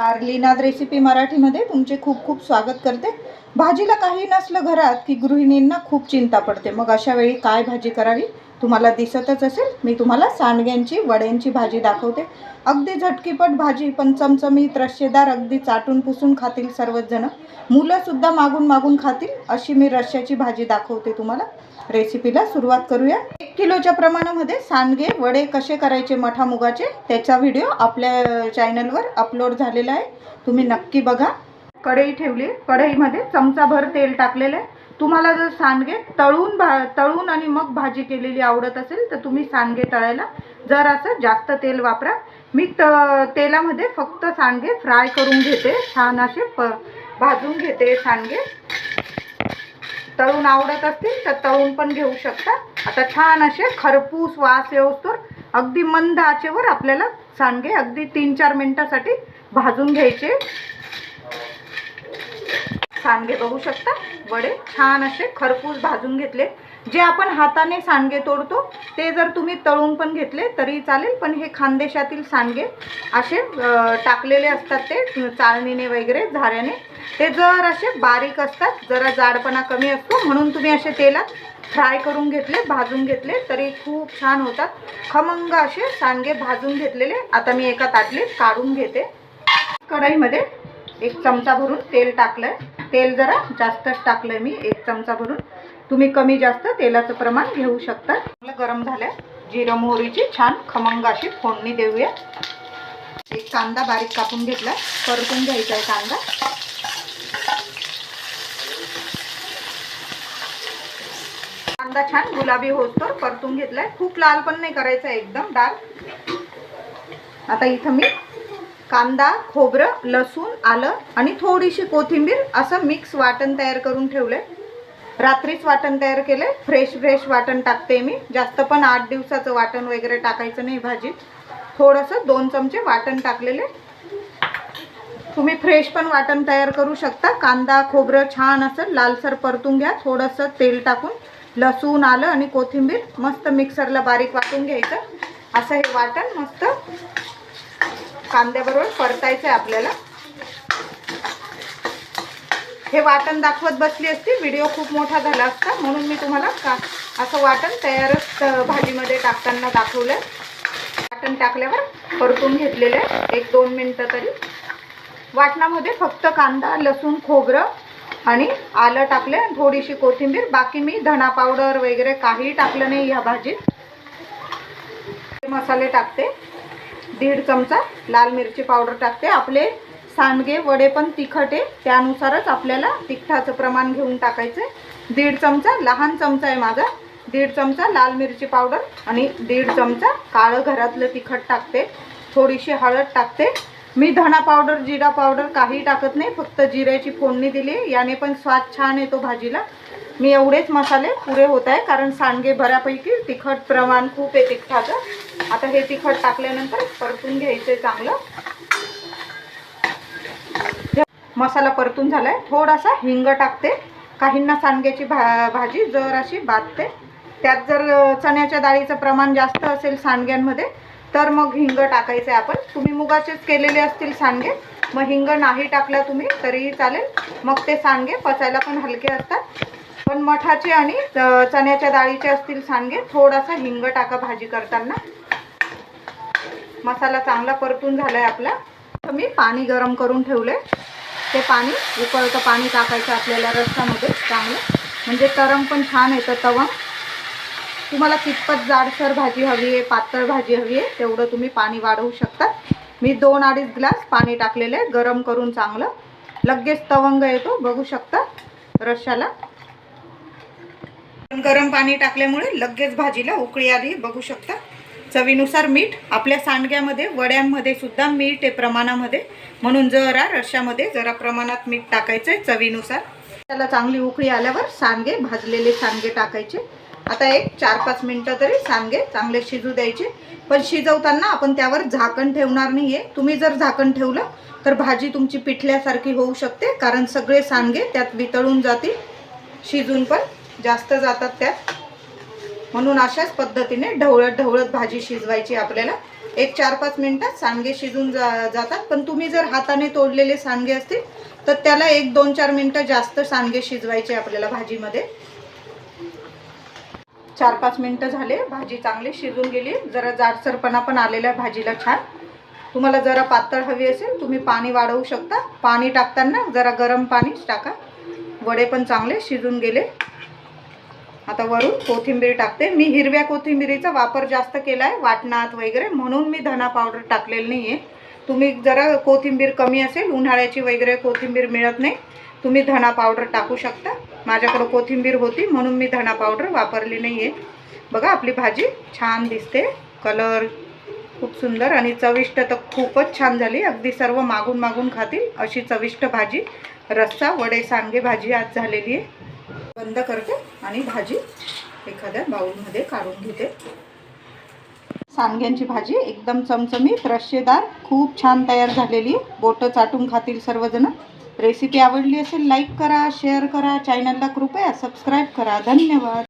आर्लीनाथ recipe मराठीमध्ये तुमचे खूप खूप स्वागत करते. भाजीला काही नसलं घरात की गृहिणींना खूप चिंता पडते. मग अशा वेळी काय भाजी करावी? तुम्हाला दिसतच असेल. मी तुम्हाला सांडग्यांची वड्यांची भाजी दाखवते. अगदी झटकीपट भाजी पण चमचमीत रश्शेदार अगदी चाटून पुसून खातील सर्वच जण. मुलंसुद्धा मागून मागून खातील अशी मी रश्श्याची भाजी दाखवते तुम्हाला. रेसिपीला सुरुवात करूया. एक किलोच्या प्रमाणामध्ये सांडगे वडे कसे करायचे मठा मुगाचे त्याचा व्हिडिओ आपल्या चॅनलवर अपलोड झालेला आहे. तुम्ही नक्की बघा. कढई ठेवली. कढईमध्ये चमचाभर तेल टाकलेलं आहे. तुम्हाला जर सांडगे तळून भा तळून आणि मग भाजी केलेली आवडत असेल तर तुम्ही सांडगे तळायला जर असं जास्त तेल वापरा. मी त तेलामध्ये फक्त सांडगे फ्राय करून घेते. छान असे प भाजून घेते सांडगे. तळून आवडत असतील तर तळून पण घेऊ शकता. आता छान असे खरपूस वास येऊस्तोवर अगदी मंद आचेवर आपल्याला सांडगे अगदी तीन चार मिनिटासाठी भाजून घ्यायचे. सांडगे बघू शकता? वडे छान असे खरपूस भाजून घेतले. जे आपण हाताने सांडगे तोडतो ते जर तुम्ही तळून पण घेतले तरी चालेल पण हे खानदेशातील सांडगे असे टाकलेले असतात ते चाळणीने वगैरे झाऱ्याने. ते जर असे बारीक असतात जरा जाडपणा कमी असतो म्हणून तुम्ही असे तेलात फ्राय करून घेतले भाजून घेतले तरी खूप छान होतात. खमंग असे सांडगे भाजून घेतलेले. आता मी एका ताटलीत काढून घेते. कढईमध्ये एक चमचा भरून तेल टाकलंय. तेल जरा जास्तच टाकलंय मी एक चमचा भरून. तुम्ही कमी जास्त तेलाचं प्रमाण घेऊ शकता. चांगलं गरम झालंय. जिरं मोहरीची छान खमंग अशी फोडणी देऊया. एक कांदा बारीक कापून घेतला. परतून घ्यायचा आहे कांदा. कांदा छान गुलाबी होतोर परतून घेतलाय. खूप लाल पण नाही करायचा एकदम डार्क. आता इथं मी कांदा खोबरं लसूण आलं आणि थोडीशी कोथिंबीर असं मिक्स वाटण तयार करून ठेवलंय. रात्रीच वाटण तयार केले फ्रेश फ्रेश वाटण टाकते मी. जास्त पण आठ दिवसाचं वाटण वगैरे टाकायचं नाही भाजीत. थोडंसं दोन चमचे वाटण टाकलेले. तुम्ही फ्रेश पण वाटण तयार करू शकता. कांदा खोबरं छान असं लालसर परतून घ्या. थोडंसं तेल टाकून लसूण आलं आणि कोथिंबीर मस्त मिक्सरला बारीक वाटून घ्यायचं. असं हे वाटण मस्त कांद्याबरोबर परतायचं आहे आपल्याला. हे वाटण दाखवत बसली असती. व्हिडिओ खूप मोठा झाला असता. म्हणून मी तुम्हाला का असं वाटण तयारच भाजीमध्ये टाकताना दाखवलं वाटण टाकल्यावर परतून घेतलेलं आहे. एक दोन मिनटं तरी. वाटणामध्ये फक्त कांदा लसूण खोबरं आणि आलं टाकले थोडीशी कोथिंबीर. बाकी मी धणा पावडर वगैरे काही टाकलं नाही ह्या भाजीत. मसाले टाकते. दीड चमचा लाल मिरची पावडर टाकते. आपले सांडगे वडे पण तिखट आहे. त्यानुसारच आपल्याला तिखटाचं प्रमाण घेऊन टाकायचं दीड चमचा लहान चमचा आहे माझा. दीड चमचा लाल मिरची पावडर आणि दीड चमचा काळं घरातलं तिखट टाकते. थोडीशी हळद टाकते. मी धणा पावडर जिरा पावडर काही टाकत नाही फक्त जिऱ्याची फोडणी दिली. याने पण स्वाद छान येतो भाजीला. मी एवढेच मसाले पुरे होत आहे कारण सांडगे बऱ्यापैकी तिखट प्रमाण खूप आहे तिखटाचं. आता हे तिखट टाकल्यानंतर परतून घ्यायचं चांगलं. मसाला परतून झालाय. थोडासा हिंग टाकते. काहींना सांडग्याची भा भाजी जर अशी बातते. त्यात जर चण्याच्या डाळीचं प्रमाण जास्त असेल सांडग्यांमध्ये तर मग हिंग टाकायचं आहे आपण. तुम्ही मुगाचेच केलेले असतील सांडगे. मग हिंग नाही टाकला तुम्ही तरीही चालेल. मग ते सांडगे पचायला पण हलके असतात. पण मठाचे आणि चण्याच्या डाळीचे असतील सांडगे थोडासा हिंग टाका भाजी करताना. मसाला चांगला परतून झालाय आपला. तर मी पाणी गरम करून ठेवले ते पाणी उकळतं पाणी टाकायचं आपल्याला रस्सामध्ये चांगलं. म्हणजे तरम पण छान येतं तवंग तुम्हाला कितपत जाडसर भाजी हवी आहे पातळ भाजी हवी आहे तेवढं तुम्ही पाणी वाढवू शकता मी दोन अडीच ग्लास पाणी टाकलेलं आहे गरम करून चांगलं. लगेच तवंग येतो बघू शकता रश्शाला गरम पाणी टाकल्यामुळे लगेच भाजीला उकळी आली बघू शकता. चवीनुसार मीठ आपल्या सांडग्यामध्ये वड्यांमध्ये सुद्धा मीठ आहे प्रमाणामध्ये. म्हणून जरा रश्श्यामध्ये जरा प्रमाणात मीठ टाकायचं आहे चवीनुसार. त्याला चांगली उकळी आल्यावर सांडगे भाजलेले सांडगे टाकायचे. आता एक चार पाच मिनटं तरी सांडगे चांगले शिजू द्यायचे. पण शिजवताना आपण त्यावर झाकण ठेवणार नाही आहे तुम्ही जर झाकण ठेवलं तर भाजी तुमची पिठल्यासारखी होऊ शकते कारण सगळे सांडगे त्यात वितळून जातील शिजून पण जास्त जातात त्यात. म्हणून अशाच पद्धतीने ढवळत ढवळत भाजी शिजवायची आपल्याला. एक चार पाच मिनटात सांडगे शिजून जा जातात. पण तुम्ही जर हाताने तोडलेले सांडगे असतील तर त्याला एक दोन चार मिनटं जास्त सांडगे शिजवायचे आपल्याला भाजीमध्ये. चार पाच मिनटं झाले. भाजी चांगली शिजून गेली. जरा जाडसरपणा पण आलेला आहे भाजीला छान. तुम्हाला जरा पातळ हवी असेल तुम्ही पाणी वाढवू शकता. पाणी टाकताना जरा गरम पाणीच टाका. वडे पण चांगले शिजून गेले. आता वरून कोथिंबीर टाकते. मी हिरव्या कोथिंबीरीचा वापर जास्त केला आहे वाटणात वगैरे. म्हणून मी धना पावडर टाकलेलं नाही आहे तुम्ही जरा कोथिंबीर कमी असेल उन्हाळ्याची वगैरे कोथिंबीर मिळत नाही. तुम्ही धना पावडर टाकू शकता. माझ्याकडं कोथिंबीर होती म्हणून मी धना पावडर वापरली नाही आहे बघा आपली भाजी छान दिसते. कलर खूप सुंदर आणि चविष्ट तर खूपच छान झाली. अगदी सर्व मागून मागून खातील अशी चविष्ट भाजी. रस्सा वडे सांगे भाजी आज झालेली आहे. बंद करते आणि भाजी एखाद्या बाऊलमध्ये काढून घेते. सांग्यांची भाजी एकदम चमचमीत रश्शेदार खूप छान तयार झालेली आहे. बोटं चाटून खातील सर्वजण. रेसिपी आवडली असेल लाईक करा शेअर करा चॅनलला कृपया सबस्क्राईब करा. धन्यवाद.